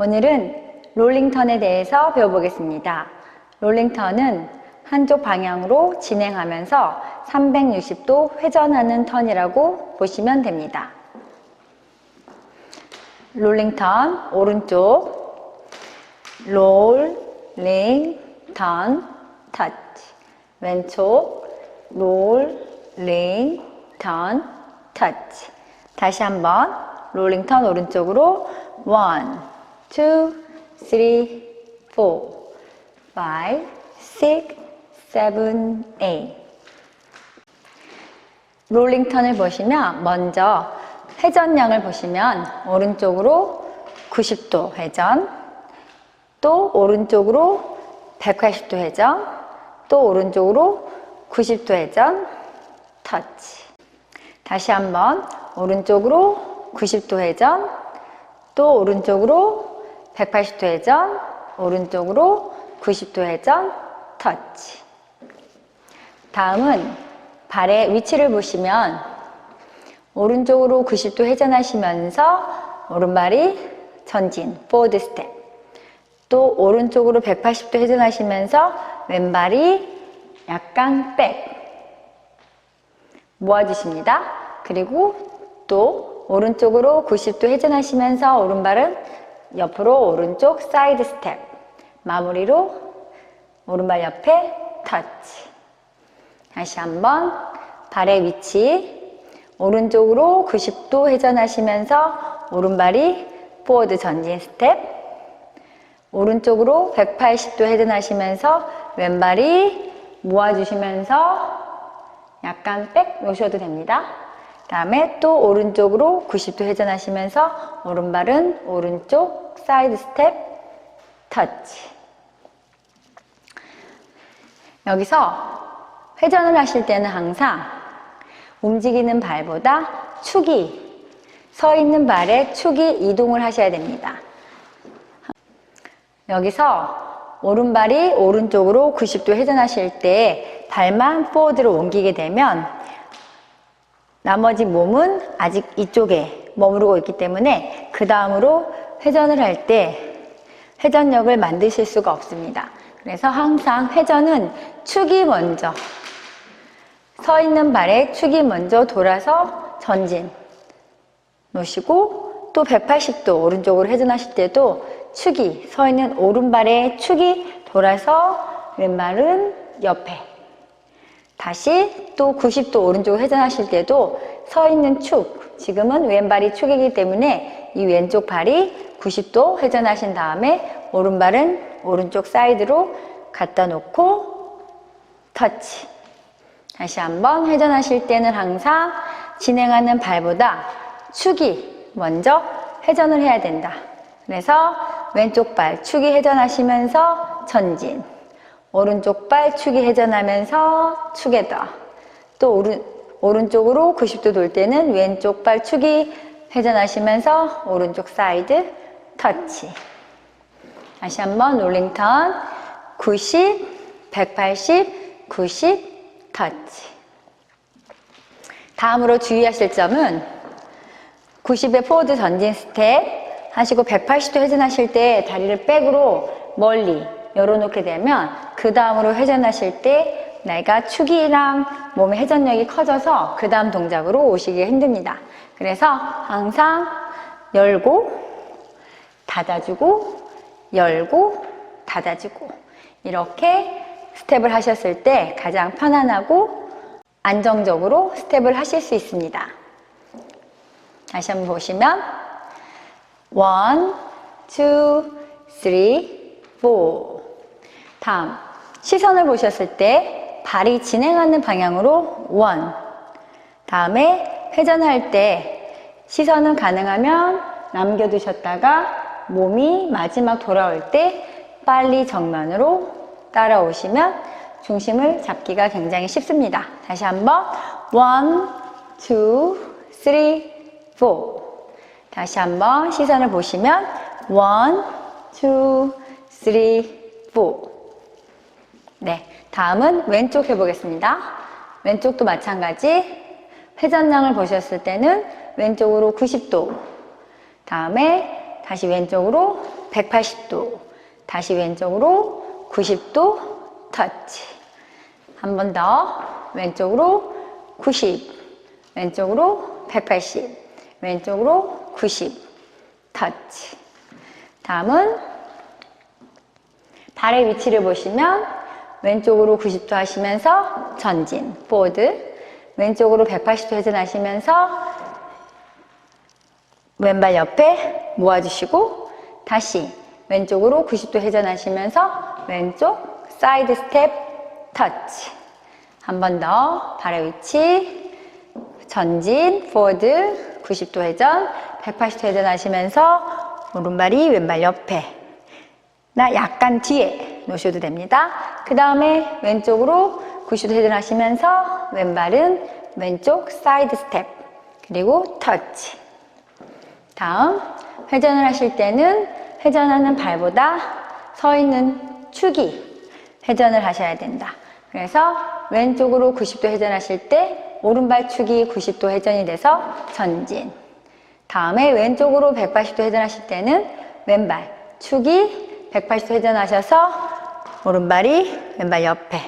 오늘은 롤링턴에 대해서 배워보겠습니다. 롤링턴은 한쪽 방향으로 진행하면서 360도 회전하는 턴이라고 보시면 됩니다. 롤링턴 오른쪽 롤링 턴 터치 왼쪽 롤링 턴 터치 다시 한번 롤링턴 오른쪽으로 1, 2, 3, 4, 5, 6, 7, 8 롤링턴을 보시면 먼저 회전량을 보시면 오른쪽으로 90도 회전, 또 오른쪽으로 180도 회전, 또 오른쪽으로 90도 회전, 터치. 다시 한번 오른쪽으로 90도 회전, 또 오른쪽으로 180도 회전, 오른쪽으로 90도 회전, 터치. 다음은 발의 위치를 보시면 오른쪽으로 90도 회전하시면서 오른발이 전진, 포워드 스텝. 또 오른쪽으로 180도 회전하시면서 왼발이 약간 백. 모아주십니다. 그리고 또 오른쪽으로 90도 회전하시면서 오른발은 옆으로 오른쪽 사이드 스텝. 마무리로 오른발 옆에 터치. 다시 한번 발의 위치 오른쪽으로 90도 회전하시면서 오른발이 포워드 전진 스텝 오른쪽으로 180도 회전하시면서 왼발이 모아주시면서 약간 백 놓으셔도 됩니다. 다음에 또 오른쪽으로 90도 회전하시면서 오른발은 오른쪽 사이드 스텝 터치 여기서 회전을 하실 때는 항상 움직이는 발보다 축이 서 있는 발에 축이 이동을 하셔야 됩니다. 여기서 오른발이 오른쪽으로 90도 회전하실 때 발만 포워드로 옮기게 되면 나머지 몸은 아직 이쪽에 머무르고 있기 때문에 그 다음으로 회전을 할 때 회전력을 만드실 수가 없습니다. 그래서 항상 회전은 축이 먼저 서 있는 발에 축이 먼저 돌아서 전진 놓으시고 또 180도 오른쪽으로 회전하실 때도 축이 서 있는 오른발에 축이 돌아서 왼발은 옆에 다시 또 90도 오른쪽으로 회전하실 때도 서 있는 축 지금은 왼발이 축이기 때문에 이 왼쪽 발이 90도 회전하신 다음에 오른발은 오른쪽 사이드로 갖다 놓고 터치 다시 한번 회전하실 때는 항상 진행하는 발보다 축이 먼저 회전을 해야 된다. 그래서 왼쪽 발 축이 회전하시면서 전진, 오른쪽 발 축이 회전하면서 축에다. 또 오른, 오른쪽으로 90도 돌 때는 왼쪽 발 축이 회전하시면서 오른쪽 사이드 터치. 다시 한번 롤링 턴 90, 180, 90 터치. 다음으로 주의하실 점은 90의 포워드 전진 스텝 하시고 180도 회전하실 때 다리를 백으로 멀리 열어놓게 되면 그 다음으로 회전하실 때 내가 축이랑 몸의 회전력이 커져서 그 다음 동작으로 오시기 힘듭니다. 그래서 항상 열고 닫아주고 열고 닫아주고 이렇게 스텝을 하셨을 때 가장 편안하고 안정적으로 스텝을 하실 수 있습니다. 다시 한번 보시면 원, 투, 쓰리, 포 다음 시선을 보셨을 때 발이 진행하는 방향으로 원. 다음에 회전할 때 시선은 가능하면 남겨두셨다가 몸이 마지막 돌아올 때 빨리 정면으로 따라오시면 중심을 잡기가 굉장히 쉽습니다. 다시 한번 원, 투, 쓰리, 포. 다시 한번 시선을 보시면 원, 투, 쓰리, 포. 네, 다음은 왼쪽 해보겠습니다. 왼쪽도 마찬가지 회전량을 보셨을 때는 왼쪽으로 90도 다음에 다시 왼쪽으로 180도, 다시 왼쪽으로 90도 터치. 한 번 더 왼쪽으로 90, 왼쪽으로 180, 왼쪽으로 90 터치. 다음은 발의 위치를 보시면 왼쪽으로 90도 하시면서 전진, 포드, 왼쪽으로 180도 회전하시면서 왼발 옆에 모아주시고 다시 왼쪽으로 90도 회전하시면서 왼쪽 사이드 스텝 터치. 한 번 더 발의 위치. 전진 포워드 90도 회전 180도 회전하시면서 오른발이 왼발 옆에. 나 약간 뒤에 놓으셔도 됩니다. 그 다음에 왼쪽으로 90도 회전 하시면서 왼발은 왼쪽 사이드 스텝 그리고 터치 다음 회전을 하실 때는 회전하는 발보다 서 있는 축이 회전을 하셔야 된다. 그래서 왼쪽으로 90도 회전하실 때 오른발 축이 90도 회전이 돼서 전진. 다음에 왼쪽으로 180도 회전하실 때는 왼발 축이 180도 회전하셔서 오른발이 왼발 옆에.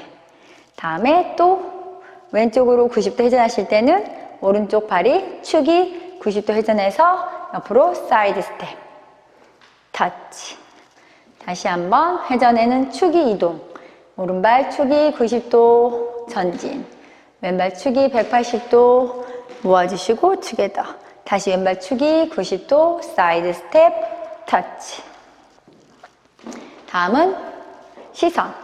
다음에 또 왼쪽으로 90도 회전하실 때는 오른쪽 발이 축이 90도 회전해서 옆으로 사이드 스텝. 터치. 다시 한번 회전에는 축이 이동. 오른발 축이 90도 전진. 왼발 축이 180도 모아주시고 축에다. 다시 왼발 축이 90도 사이드 스텝 터치. 다음은 시선.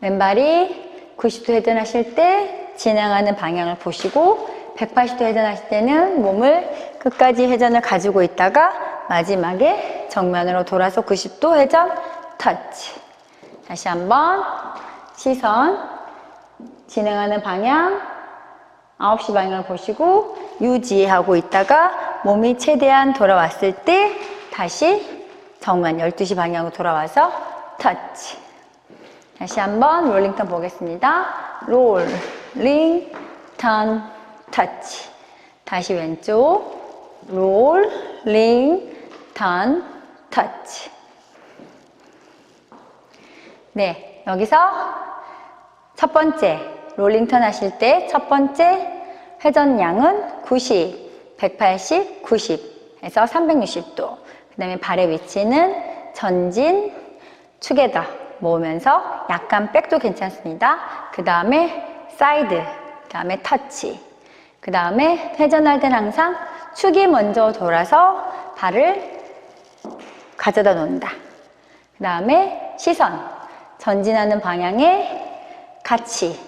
왼발이 90도 회전하실 때 진행하는 방향을 보시고 180도 회전하실 때는 몸을 끝까지 회전을 가지고 있다가 마지막에 정면으로 돌아서 90도 회전 터치. 다시 한번 시선 진행하는 방향 9시 방향을 보시고 유지하고 있다가 몸이 최대한 돌아왔을 때 다시 정면 12시 방향으로 돌아와서 터치. 다시 한번 롤링턴 보겠습니다. 롤, 링, 턴, 터치. 다시 왼쪽. 롤, 링, 턴, 터치. 네, 여기서 첫 번째 롤링턴 하실 때 첫 번째 회전량은 90, 180, 90 해서 360도. 그 다음에 발의 위치는 전진, 축에다 모으면서 약간 백도 괜찮습니다. 그 다음에 사이드, 그 다음에 터치. 그 다음에 회전할 땐 항상 축이 먼저 돌아서 발을 가져다 놓는다. 그 다음에 시선, 전진하는 방향에 같이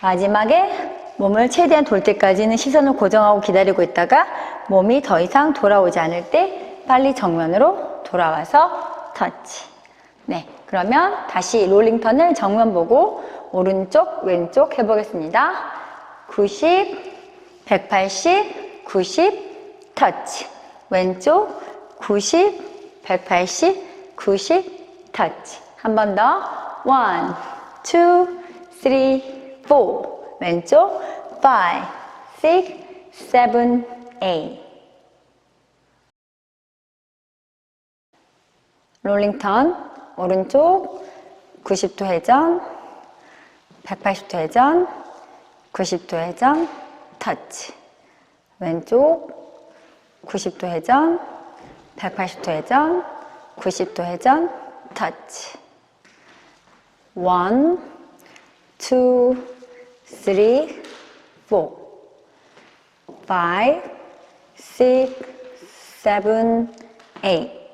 마지막에 몸을 최대한 돌 때까지는 시선을 고정하고 기다리고 있다가 몸이 더 이상 돌아오지 않을 때 빨리 정면으로 돌아와서 터치. 네, 그러면 다시 롤링 턴을 정면 보고 오른쪽, 왼쪽 해보겠습니다. 90, 180, 90, 터치. 왼쪽, 90, 180, 90, 터치. 한 번 더. 1, 2, 3, 4. 왼쪽 5, 6, 7, 8 롤링턴 오른쪽 90도 회전 180도 회전 90도 회전 터치. 왼쪽 90도 회전 180도 회전 90도 회전 터치. 1 2 three, four, five, six, seven, eight.